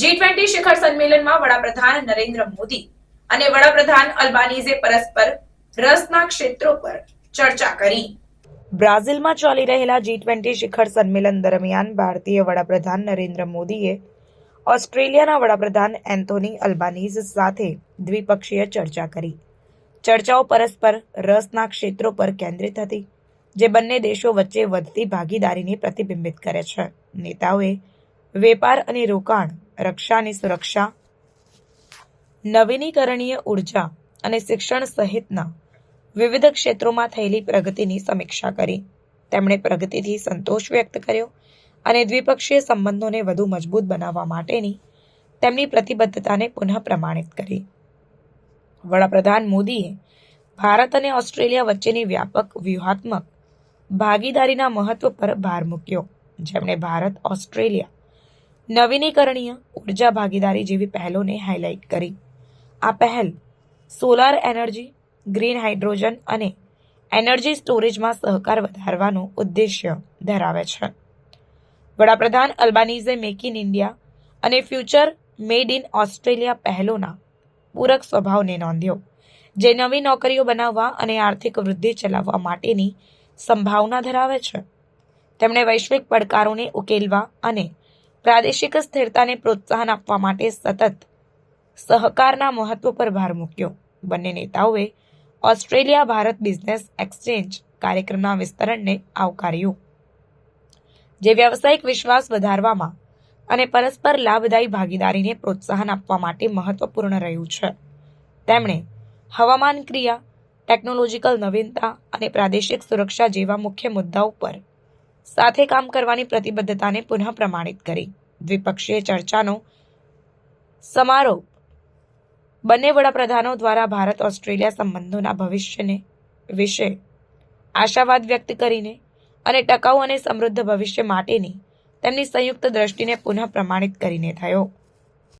G twenty શિખર સંમેલનમાં વડાપ્રધાન નરેન્દ્ર મોદી અને વડાપ્રધાન અલ્બાનીઝે પરસ્પર રસના ક્ષેત્રો પર ચર્ચા કરી. બ્રાઝિલમાં ચાલી રહેલા જી ટ્વેન્ટી શિખર સંમેલન દરમિયાન ભારતીય વડાપ્રધાન નરેન્દ્ર મોદીએ ઓસ્ટ્રેલિયાના વડાપ્રધાન એન્થોની અલ્બાનીઝ સાથે દ્વિપક્ષીય ચર્ચા કરી. ચર્ચાઓ પરસ્પર રસના ક્ષેત્રો પર કેન્દ્રિત હતી, જે બંને દેશો વચ્ચે વધતી ભાગીદારીને પ્રતિબિંબિત કરે છે. નેતાઓએ વેપાર અને રોકાણ, રક્ષાની સુરક્ષા, નવીનીકરણીય ઊર્જા અને શિક્ષણ સહિતના વિવિધ ક્ષેત્રોમાં થયેલી પ્રગતિની સમીક્ષા કરી. તેમણે પ્રગતિથી સંતોષ વ્યક્ત કર્યો અને દ્વિપક્ષીય સંબંધોને વધુ મજબૂત બનાવવા માટેની તેમની પ્રતિબદ્ધતાને પુનઃ પ્રમાણિત કરી. વડાપ્રધાન મોદીએ ભારત અને ઓસ્ટ્રેલિયા વચ્ચેની વ્યાપક વ્યૂહાત્મક ભાગીદારીના મહત્વ પર ભાર મૂક્યો, જેમણે ભારત, ઓસ્ટ્રેલિયા નવીનીકરણીય ઊર્જા ભાગીદારી જેવી પહેલોને હાઇલાઇટ કરી. આ પહેલ સોલાર એનર્જી ગ્રીન હાઇડ્રોજન અને એનર્જી સ્ટોરેજમાં સહકાર વધારવાનો ઉદ્દેશ્ય ધરાવે છે. વડાપ્રધાન અલ્બાનીઝે મેક ઇન ઇન્ડિયા અને ફ્યુચર મેડ ઇન ઓસ્ટ્રેલિયા પહેલોના પૂરક સ્વભાવને નોંધ્યો, જે નવી નોકરીઓ બનાવવા અને આર્થિક વૃદ્ધિ ચલાવવા માટેની સંભાવના ધરાવે છે. તેમણે વૈશ્વિક પડકારોને ઉકેલવા અને પ્રાદેશિક સ્થિરતાને પ્રોત્સાહન આપવા માટે સતત સહકારના મહત્વ પર ભાર મૂક્યો. બંને નેતાઓએ ઓસ્ટ્રેલિયા ભારત બિઝનેસ એક્સચેન્જ કાર્યક્રમના વિસ્તરણને આવકાર્યું. જે વ્યાવસાયિક વિશ્વાસ વધારવામાં અને પરસ્પર લાભદાયી ભાગીદારીને પ્રોત્સાહન આપવા માટે મહત્વપૂર્ણ રહ્યું છે. તેમણે હવામાન ક્રિયા, ટેકનોલોજીકલ નવીનતા અને પ્રાદેશિક સુરક્ષા જેવા મુખ્ય મુદ્દાઓ પર સાથે કામ કરવાની પ્રતિબદ્ધતાને પુનઃ પ્રમાણિત કરી. દ્વિપક્ષીય ચર્ચાનો સમારોહ બંને વડાપ્રધાનો દ્વારા ભારત ઓસ્ટ્રેલિયા સંબંધોના ભવિષ્યને વિશે આશાવાદ વ્યક્ત કરીને અને ટકાઉ અને સમૃદ્ધ ભવિષ્ય માટેની તેમની સંયુક્ત દ્રષ્ટિને પુનઃ પ્રમાણિત કરીને થયો.